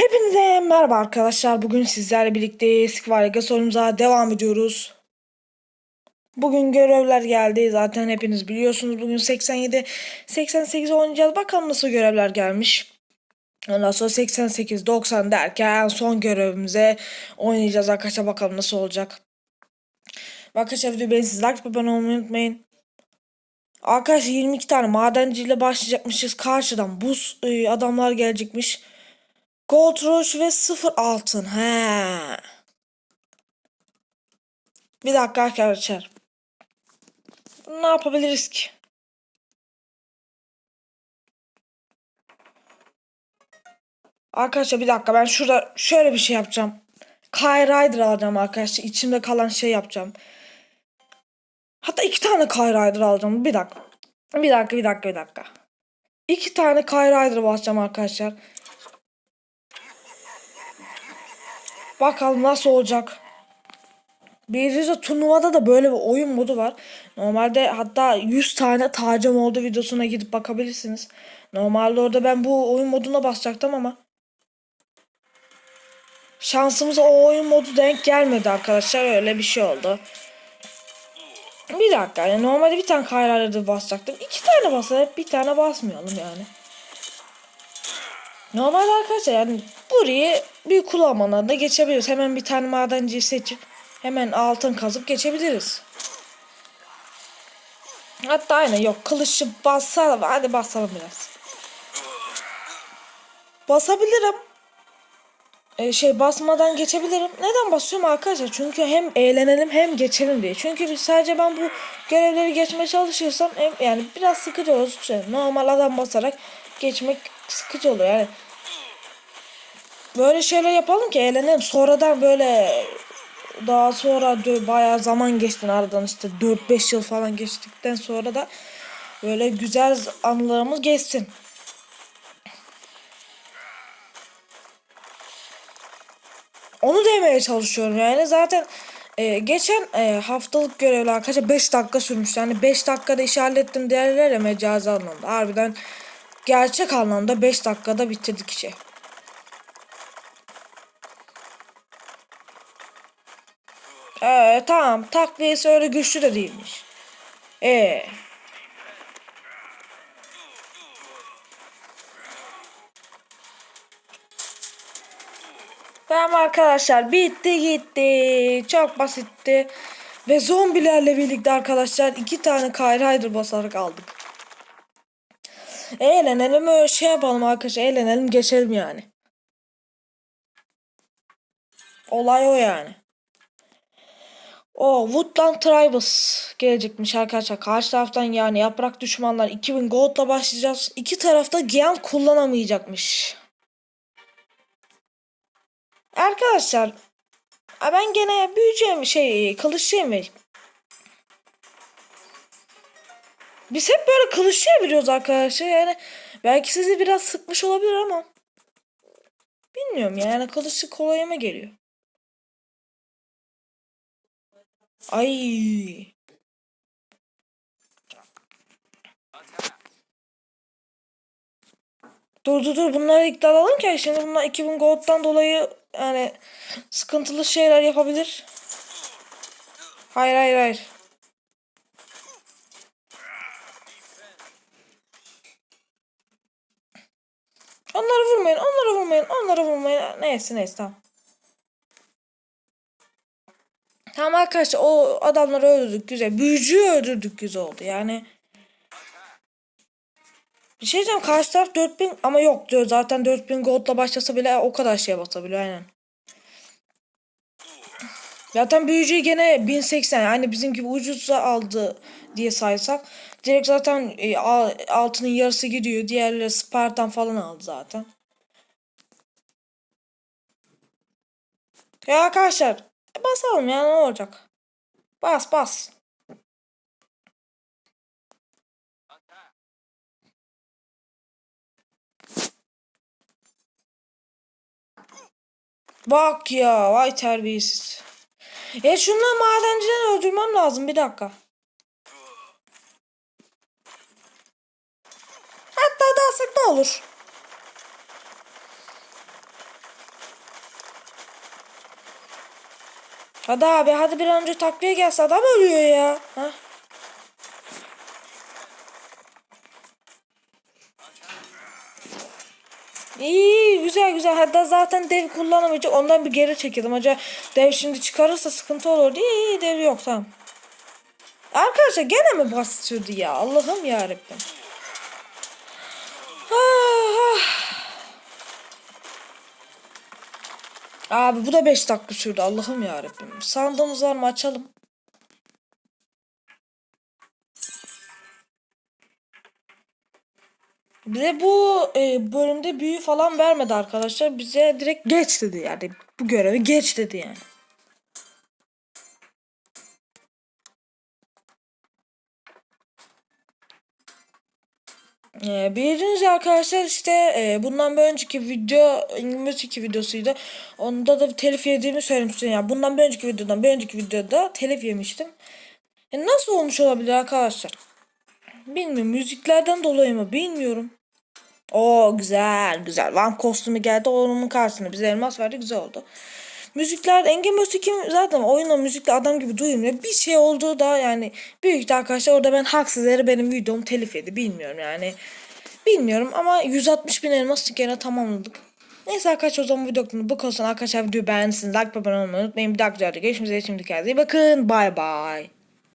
Hepinize merhaba arkadaşlar. Bugün sizlerle birlikte Skvarga sorumuza devam ediyoruz. Bugün görevler geldi. Zaten hepiniz biliyorsunuz. Bugün 87, 88 oynayacağız. Bakalım nasıl görevler gelmiş. Ondan sonra 88, 90 derken son görevimize oynayacağız arkadaşlar. Bakalım nasıl olacak. Arkadaşlar videoyu beğenip like abone olmayı unutmayın. Arkadaşlar 22 tane madenciyle başlayacakmışız. Karşıdan buz e, adamlar gelecekmiş. Gold Rush ve sıfır altın. He. Bir dakika arkadaşlar. Ne yapabiliriz ki? Arkadaşlar bir dakika ben şurada şöyle bir şey yapacağım. Kai Rider alacağım arkadaşlar. İçimde kalan şey yapacağım. Hatta iki tane Kai Rider alacağım. Bir dakika. Bir dakika bir dakika bir dakika. İki tane Kai Rider basacağım arkadaşlar. Bakalım nasıl olacak. Bir turnuvada da böyle bir oyun modu var. Normalde hatta 100 tane tacım oldu videosuna gidip bakabilirsiniz. Normalde orada ben bu oyun moduna basacaktım ama şansımıza o oyun modu denk gelmedi arkadaşlar. Öyle bir şey oldu. Bir dakika yani normalde bir tane kayrarda basacaktım. İki tane basalım bir tane basmayalım yani. Normalde arkadaşlar yani burayı bir kullanmadan da geçebiliriz. Hemen bir tane madenciyi seçip hemen altın kazıp geçebiliriz. Hatta aynen yok kılıçı basalım. Hadi basalım biraz. Basabilirim. Ee, şey basmadan geçebilirim. Neden basıyorum arkadaşlar? Çünkü hem eğlenelim hem geçelim diye. Çünkü sadece ben bu görevleri geçmeye çalışırsam hem, yani biraz sıkıcı olur. Normal adam basarak geçmek sıkıcı oluyor yani. Böyle şeyler yapalım ki eğlenelim. Sonradan böyle daha sonra bayağı zaman geçti aradan işte 4-5 yıl falan geçtikten sonra da böyle güzel anılarımız geçsin. Onu demeye çalışıyorum yani zaten e, geçen e, haftalık görevler arkadaşlar 5 dakika sürmüş. Yani 5 dakikada iş hallettim derler ya mecazi anlamda. Harbiden gerçek anlamda 5 dakikada bitirdik işi. Ee, tamam takviyesi öyle güçlü de değilmiş. Ee. Tamam arkadaşlar bitti gitti. Çok basitti. Ve zombilerle birlikte arkadaşlar iki tane Kyle Rider basarak aldık. Eğlenelim öyle şey yapalım arkadaşlar. Eğlenelim geçelim yani. Olay o yani. O Woodland Tribals gelecekmiş arkadaşlar. Karşı taraftan yani yaprak düşmanlar 2000 gold'la başlayacağız. İki tarafta Gian kullanamayacakmış. Arkadaşlar ben gene büyücüyüm şey kılıççıyım Biz hep böyle kılıççıya biliyoruz arkadaşlar. Yani belki sizi biraz sıkmış olabilir ama bilmiyorum yani kılıççı kolayıma geliyor. Ay. Dur dur dur bunları ilk alalım ki şimdi bunlar 2000 gold'dan dolayı yani sıkıntılı şeyler yapabilir. Hayır hayır hayır. Onları vurmayın, onları vurmayın, onları vurmayın. Neyse neyse tamam. Tamam arkadaşlar o adamları öldürdük güzel. Büyücüyü öldürdük güzel oldu yani. Bir şey diyeceğim karşı taraf 4000 ama yok diyor zaten 4000 gold'la başlasa bile o kadar şey basabiliyor aynen. Zaten büyücüyü gene 1080 yani bizim gibi ucuza aldı diye saysak. Direkt zaten e, altının yarısı gidiyor. Diğerleri Spartan falan aldı zaten. Ya arkadaşlar basalım ya ne olacak. Bas bas. Bak ya vay terbiyesiz. E şunları madenciden öldürmem lazım. Bir dakika. Hatta daha sık da olur. Hadi abi hadi bir an önce takviye gelse adam ölüyor ya. Heh. İyi güzel güzel. Hatta zaten dev kullanamayacak. Ondan bir geri çekildim. Acaba dev şimdi çıkarırsa sıkıntı olur. İyi iyi dev yok tamam. Arkadaşlar gene mi bastırdı ya? Allah'ım yarabbim. Abi bu da 5 dakika sürdü. Allah'ım yarabbim. Sandığımız var mı açalım. Bize bu e, bölümde büyü falan vermedi arkadaşlar. Bize direkt geç dedi yani. Bu görevi geç dedi yani. Ee, bildiğiniz arkadaşlar işte e, bundan bir önceki video İngiliz 2 videosuydu. Onda da telif yediğimi söylemiştim. Yani bundan bir önceki videodan bir önceki videoda telif yemiştim. E, nasıl olmuş olabilir arkadaşlar? Bilmiyorum müziklerden dolayı mı bilmiyorum. O güzel güzel. Van kostümü geldi onun karşısına bize elmas verdi güzel oldu. Müzikler Engin Müzik zaten oyunla müzikle adam gibi duymuyor. Bir şey olduğu da yani büyük de arkadaşlar orada ben haksız yere benim videomu telif yedi. Bilmiyorum yani. Bilmiyorum ama 160 bin elmas gene tamamladık. Neyse arkadaşlar o zaman videonun bu konusunda arkadaşlar videoyu beğendiyseniz like abone olmayı unutmayın. Bir dahaki videoda görüşmek üzere. Şimdi kendinize iyi bakın. Bay bay.